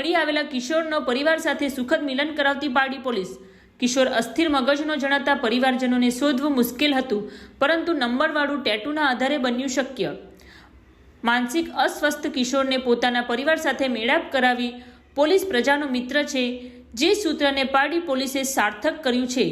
મળી આવેલા કિશોરનો પરિવાર સાથે સુખદ મિલન કરાવતી પાડી પોલીસ. કિશોર અસ્થિર મગજનો જણાતા પરિવારજનોને શોધવું મુશ્કેલ હતું, પરંતુ નંબરવાળું ટેટુના આધારે બન્યું શક્ય. માનસિક અસ્વસ્થ કિશોરને પોતાના પરિવાર સાથે મેળાપ કરાવી પોલીસ પ્રજાનો મિત્ર છે, જે સૂત્રને પારડી પોલીસે સાર્થક કર્યું છે.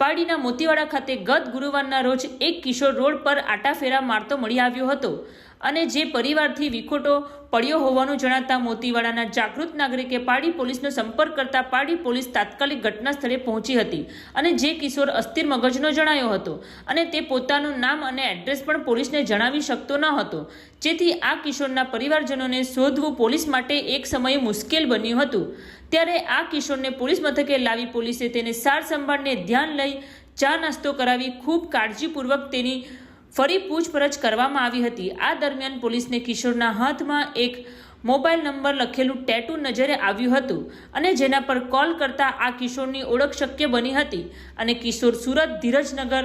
પારડીના મોતીવાડા ખાતે ગત ગુરુવારના રોજ એક કિશોર રોડ પર આટાફેરા મારતો મળી આવ્યો હતો. અને જે પરિવારથી વિખોટો પડ્યો હોવાનું જણાતા મોતીવાડાના જાગૃત નાગરિકે પાડી પોલીસનો સંપર્ક કરતા પાડી પોલીસ તાત્કાલિક ઘટના સ્થળે પહોંચી હતી અને જે કિશોર અસ્થિર મગજનો જણાયો હતો અને તે પોતાનું નામ અને એડ્રેસ પણ પોલીસને જણાવી શકતો ન હતો. જેથી આ કિશોરના પરિવારજનોને શોધવું પોલીસ માટે એક સમયે મુશ્કેલ બન્યું હતું. ત્યારે આ કિશોરને પોલીસ મથકે લાવી પોલીસે તેને સાર સંભાળને ધ્યાન લઈ ચા નાસ્તો કરાવી ખૂબ કાળજીપૂર્વક તેની ફરી પૂછપરછ કરવામાં આવી હતી. આ દરમિયાન પોલીસને કિશોરના હાથમાં એક મોબાઈલ નંબર લખેલું ટેટુ નજરે આવ્યું હતું અને જેના પર કોલ કરતા આ કિશોરની ઓળખ શક્ય બની હતી અને કિશોર સુરત ધીરજનગર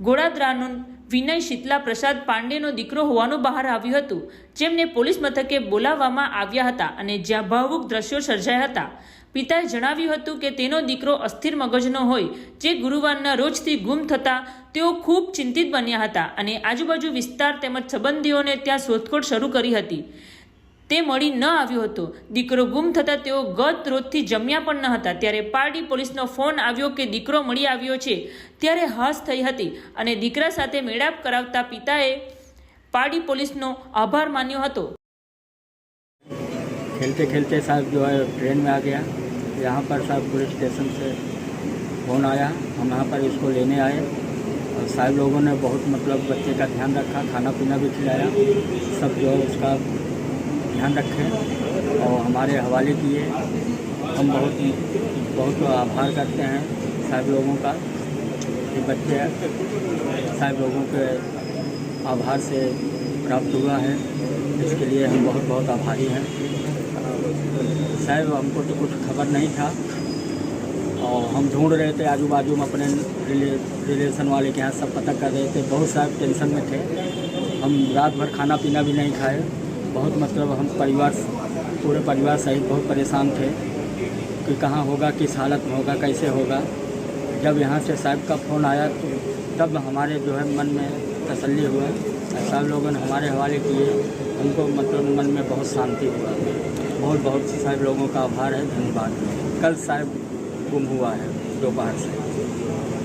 ગોળાદરાનો વિનય શીતલા પ્રસાદ પાંડેનો દીકરો હોવાનું બહાર આવ્યું હતું. જેમને પોલીસ મથકે બોલાવવામાં આવ્યા હતા અને જ્યાં ભાવુક દ્રશ્યો સર્જાયા હતા. પિતાએ જણાવ્યું હતું કે તેનો દીકરો અસ્થિર મગજનો હોય, જે ગુરુવારના રોજથી ગુમ થતા તેઓ ખૂબ ચિંતિત બન્યા હતા અને આજુબાજુ વિસ્તાર તેમજ સંબંધીઓને ત્યાં શોધખોળ શરૂ કરી હતી. તે મળી ન આવ્યો હતો દીકરો ગુમ થતાં તેઓ ગત રોજથી જમ્યા પણ ન હતા ત્યારે પારડી પોલીસનો ફોન આવ્યો કે દીકરો મળી આવ્યો છે ત્યારે હાશ થઈ હતી અને દીકરા સાથે મેળાપ કરાવતા પિતાએ પારડી પોલીસનો આભાર માન્યો હતો खेलते खेलते साहब जो है ट्रेन में आ गया यहाँ पर साहब पुलिस स्टेशन से फ़ोन आया हम यहाँ पर इसको लेने आए और साहब लोगों ने बहुत मतलब बच्चे का ध्यान रखा खाना पीना भी खिलाया सब जो है उसका ध्यान रखें और हमारे हवाले किए। हम बहुत ही बहुत आभार करते हैं साहब लोगों का ये बच्चे साहब लोगों के आभार से प्राप्त हुआ है। इसके लिए हम बहुत बहुत आभारी हैं। साहब हमको तो कुछ खबर नहीं था और हम ढूंढ रहे थे आजू बाजू में अपने रिले, रिलेशन वाले के यहाँ सब पता कर रहे थे। बहुत साहब टेंशन में थे। हम रात भर खाना पीना भी नहीं खाए। बहुत मतलब हम परिवार, पूरे परिवार सहित बहुत परेशान थे कि कहाँ होगा, किस हालत में होगा, कैसे होगा। जब यहाँ से साहब का फ़ोन आया तो तब हमारे जो है मन में तसल्ली हुआ। और सब लोगों ने हमारे हवाले किए। हमको मतलब मन में बहुत शांति हुआ। बहुत बहुत साहब लोगों का आभार है, धन्यवाद। कल साहब गुम हुआ है, दोपहर से।